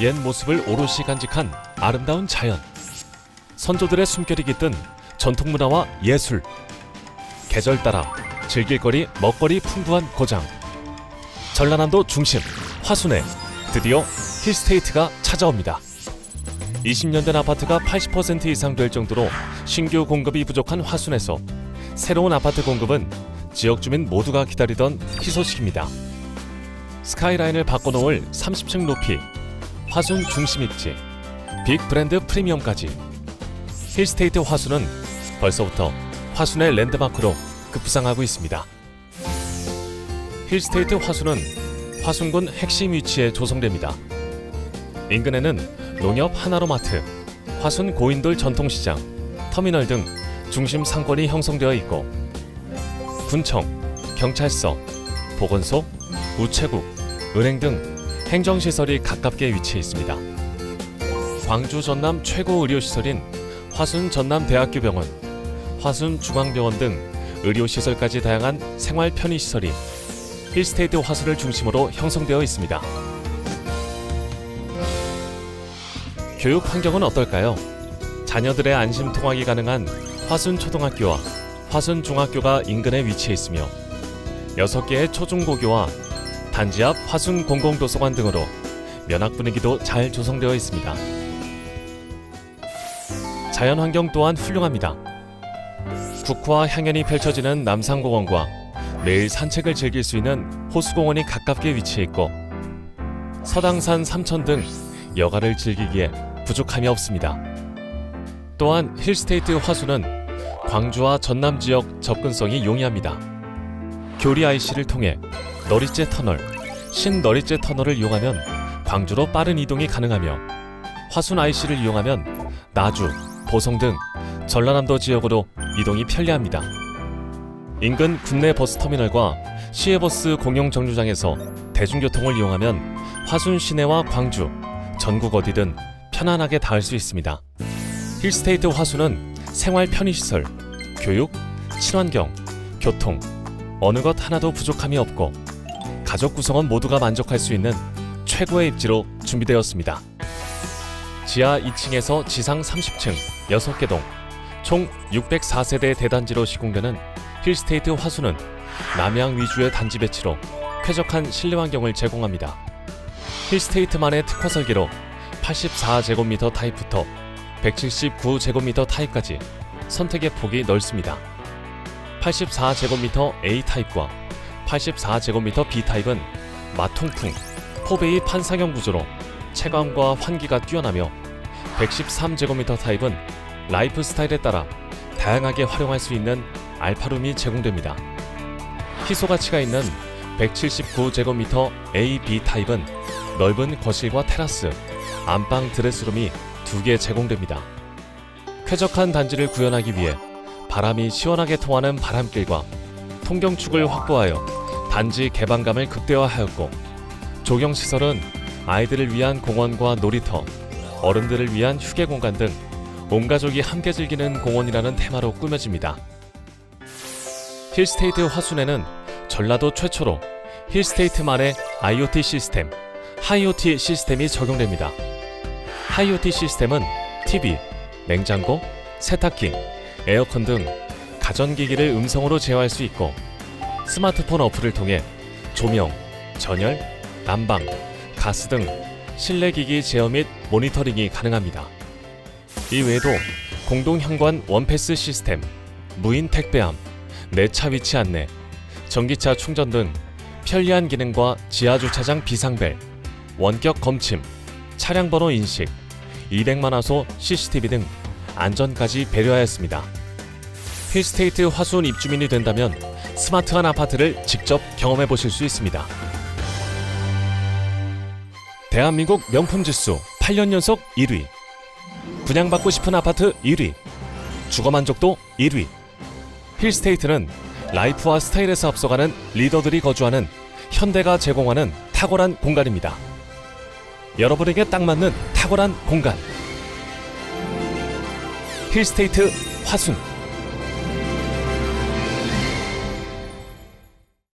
옛 모습을 오롯이 간직한 아름다운 자연. 선조들의 숨결이 깃든 전통 문화와 예술. 계절 따라 즐길거리, 먹거리 풍부한 고장. 전라남도 중심 화순에 드디어 힐스테이트가 찾아옵니다. 20년 된 아파트가 80% 이상 될 정도로 신규 공급이 부족한 화순에서 새로운 아파트 공급은 지역 주민 모두가 기다리던 희소식입니다. 스카이라인을 바꿔놓을 30층 높이, 화순 중심 입지, 빅 브랜드 프리미엄까지 힐스테이트 화순은 벌써부터 화순의 랜드마크로 급부상하고 있습니다. 힐스테이트 화순은 화순군 핵심 위치에 조성됩니다. 인근에는 농협 하나로마트, 화순 고인돌 전통시장, 터미널 등 중심 상권이 형성되어 있고 군청, 경찰서, 보건소, 우체국, 은행 등 행정시설이 가깝게 위치해 있습니다. 광주 전남 최고 의료시설인 화순 전남대학교 병원, 화순 중앙병원 등 의료시설까지 다양한 생활 편의시설이 힐스테이트 화순을 중심으로 형성되어 있습니다. 교육 환경은 어떨까요? 자녀들의 안심 통학이 가능한 화순 초등학교와 화순 중학교가 인근에 위치해 있으며 6개의 초중고교와 단지 앞 화순 공공도서관 등으로 면학 분위기도 잘 조성되어 있습니다. 자연 환경 또한 훌륭합니다. 국화와 향연이 펼쳐지는 남산공원과 매일 산책을 즐길 수 있는 호수공원이 가깝게 위치해 있고 서당산 삼천 등 여가를 즐기기에 부족함이 없습니다. 또한 힐스테이트 화수는 광주와 전남 지역 접근성이 용이합니다. 교리 IC를 통해 너리째 터널, 신너리째 터널을 이용하면 광주로 빠른 이동이 가능하며 화순 IC를 이용하면 나주, 보성 등 전라남도 지역으로 이동이 편리합니다. 인근 국내 버스터미널과 시외버스 공용 정류장에서 대중교통을 이용하면 화순 시내와 광주, 전국 어디든 편안하게 닿을 수 있습니다. 힐스테이트 화순은 생활 편의시설, 교육, 친환경, 교통, 어느 것 하나도 부족함이 없고 가족 구성원 모두가 만족할 수 있는 최고의 입지로 준비되었습니다. 지하 2층에서 지상 30층 6개 동, 총 604세대 대단지로 시공되는 힐스테이트 화수는 남양 위주의 단지 배치로 쾌적한 실내 환경을 제공합니다. 힐스테이트만의 특화 설계로 84제곱미터 타입부터 179제곱미터 타입까지 선택의 폭이 넓습니다. 84제곱미터 A 타입과 84제곱미터 B 타입은 마통풍, 포베이 판상형 구조로 체감과 환기가 뛰어나며 113제곱미터 타입은 라이프 스타일에 따라 다양하게 활용할 수 있는 알파룸이 제공됩니다. 희소 가치가 있는 179제곱미터 A, B 타입은 넓은 거실과 테라스, 안방 드레스룸이 두 개 제공됩니다. 쾌적한 단지를 구현하기 위해 바람이 시원하게 통하는 바람길과 통경축을 확보하여 단지 개방감을 극대화하였고 조경 시설은 아이들을 위한 공원과 놀이터, 어른들을 위한 휴게 공간 등 온 가족이 함께 즐기는 공원이라는 테마로 꾸며집니다. 힐스테이트 화순에는 전라도 최초로 힐스테이트만의 IoT 시스템, 하이오티 시스템이 적용됩니다. 하이오티 시스템은 TV, 냉장고, 세탁기, 에어컨 등 가전기기를 음성으로 제어할 수 있고 스마트폰 어플을 통해 조명, 전열, 난방, 가스 등 실내 기기 제어 및 모니터링이 가능합니다. 이 외에도 공동 현관 원패스 시스템, 무인 택배함, 내 차 위치 안내, 전기차 충전 등 편리한 기능과 지하 주차장 비상벨, 원격 검침, 차량 번호 인식, 일행만 화소 CCTV 등 안전까지 배려하였습니다. 힐스테이트 화순 입주민이 된다면 스마트한 아파트를 직접 경험해 보실 수 있습니다. 대한민국 명품 지수 8년 연속 1위. 분양받고 싶은 아파트 1위. 주거 만족도 1위. 힐스테이트는 라이프와 스타일에서 앞서가는 리더들이 거주하는 현대가 제공하는 탁월한 공간입니다. 여러분에게 딱 맞는 탁월한 공간. 힐스테이트 화순.